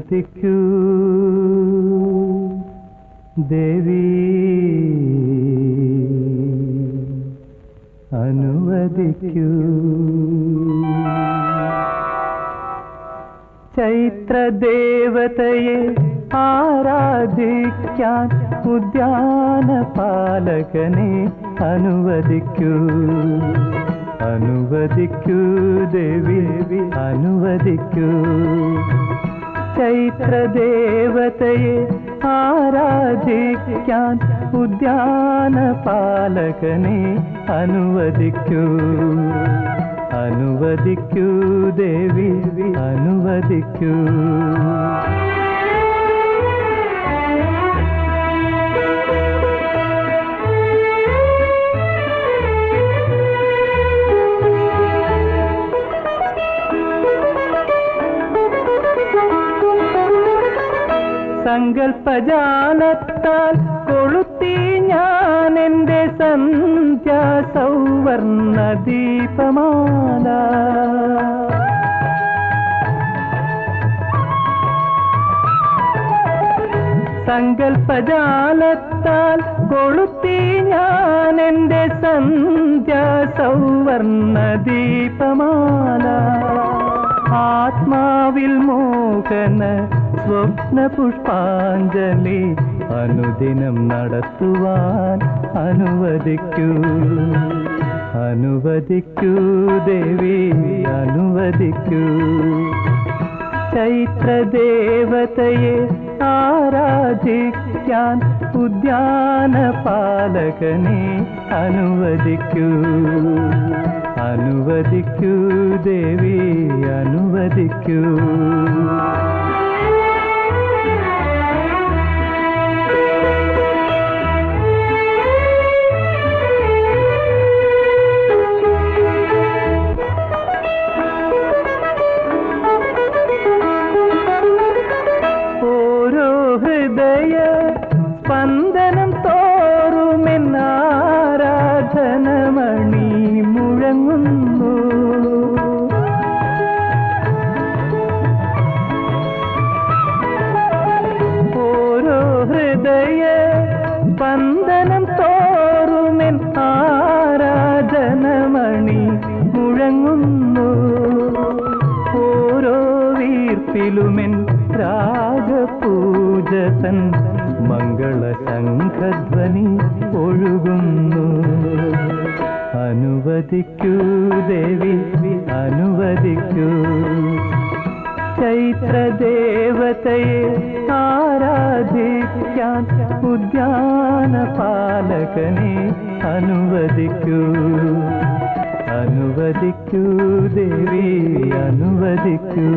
അനുവദിക്കൂ ദേവി അനുവദിക്കൂ. ചൈത്രദേവതയെ ആരാധിക്കാൻ ഉദ്യാന പാലകനെ അനുവദിക്കൂ. അനുവദിക്കൂ ദേവി അനുവദിക്കൂ. चैत्रदेवतये आराधिक्यान् उद्यानपालकने ज्ञान उद्यानपालकनि अनुवदिक्यु देवी अनुवदिक्यू। സങ്കൽപ്പജാലത്താൽ കൊളുത്തി ഞാൻ എന്റെ സന്ധ്യാ സൗവർണ ദീപമാല സങ്കൽപ്പജാലത്താൽ കൊളുത്തി ഞാൻ എന്റെ സന്ധ്യാ സൗവർണ ദീപമാല ആത്മാവിൽ മോഹന സ്വപ്ന പുഷ്പാഞ്ജലി അനുദിനം നടത്തുവാൻ അനുവദിക്കൂ. അനുവദിക്കൂ ദേവി അനുവദിക്കൂ. ചൈത്രദേവതയെ ആരാധിക്കാൻ ഉദ്യാന പാലകനെ അനുവദിക്കൂ. അനുവദിക്കൂ ദേവി അനുവദിക്കൂ. ഹൃദയ സ്പന്ദനം തോറുമെന്നാരാധനമണി മുഴങ്ങുന്നു. ഓരോ ഹൃദയ സ്പന്ദനം തോറുമെൻ ആരാധനമണി മുഴങ്ങുന്നു. ഓരോ വീർപ്പിലുമെൻ രാഗപൂജതൻ മംഗളശംഖധ്വനി ഒഴുകുന്നു. അനുവദിക്കൂ ദേവി അനുവദിക്കൂ. ചൈത്രദേവതയെ ആരാധിക്കാൻ ഉദ്യാനപാലകനെ അനുവദിക്കൂ. അനുവദിക്കൂ ദേവി അനുവദിക്കൂ.